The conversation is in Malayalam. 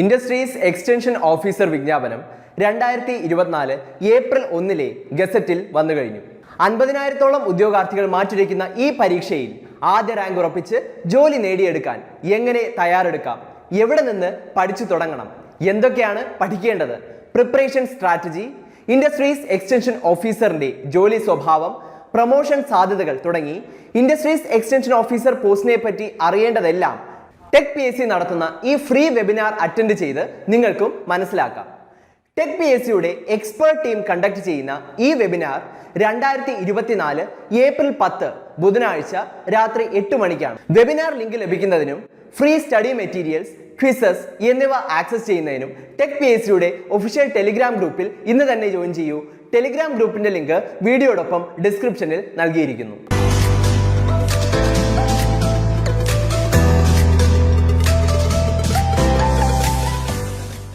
ഇൻഡസ്ട്രീസ് എക്സ്റ്റൻഷൻ ഓഫീസർ വിജ്ഞാപനം രണ്ടായിരത്തി ഇരുപത്തിനാല് ഏപ്രിൽ ഒന്നിലെ ഗസറ്റിൽ വന്നു കഴിഞ്ഞു. അൻപതിനായിരത്തോളം ഉദ്യോഗാർത്ഥികൾ മാറ്റിവെക്കുന്ന ഈ പരീക്ഷയിൽ ആദ്യ റാങ്ക് ഉറപ്പിച്ച് ജോലി നേടിയെടുക്കാൻ എങ്ങനെ തയ്യാറെടുക്കാം? എവിടെ നിന്ന് പഠിച്ചു തുടങ്ങണം? എന്തൊക്കെയാണ് പഠിക്കേണ്ടത്? പ്രിപ്പറേഷൻ സ്ട്രാറ്റജി ഇൻഡസ്ട്രീസ് എക്സ്റ്റൻഷൻ ഓഫീസറിന്റെ ജോലി സ്വഭാവം പ്രൊമോഷൻ സാധ്യതകൾ തുടങ്ങി ഇൻഡസ്ട്രീസ് എക്സ്റ്റൻഷൻ ഓഫീസർ പോസ്റ്റിനെ പറ്റി അറിയേണ്ടതെല്ലാം ടെക് പി എസ് സി നടത്തുന്ന ഈ ഫ്രീ വെബിനാർ അറ്റൻഡ് ചെയ്ത് നിങ്ങൾക്കും മനസ്സിലാക്കാം. ടെക് പി എസ് സിയുടെ എക്സ്പേർട്ട് ടീം കണ്ടക്ട് ചെയ്യുന്ന ഈ വെബിനാർ രണ്ടായിരത്തി ഇരുപത്തിനാല് ഏപ്രിൽ പത്ത് ബുധനാഴ്ച രാത്രി എട്ട് മണിക്കാണ്. വെബിനാർ ലിങ്ക് ലഭിക്കുന്നതിനും ഫ്രീ സ്റ്റഡി മെറ്റീരിയൽസ് ക്വിസസ് എന്നിവ ആക്സസ് ചെയ്യുന്നതിനും ടെക് പി എസ് സിയുടെ ഒഫീഷ്യൽ ടെലിഗ്രാം ഗ്രൂപ്പിൽ ഇന്ന് തന്നെ ജോയിൻ ചെയ്യൂ. ടെലിഗ്രാം ഗ്രൂപ്പിന്റെ ലിങ്ക് വീഡിയോടൊപ്പം ഡിസ്ക്രിപ്ഷനിൽ നൽകിയിരിക്കുന്നു.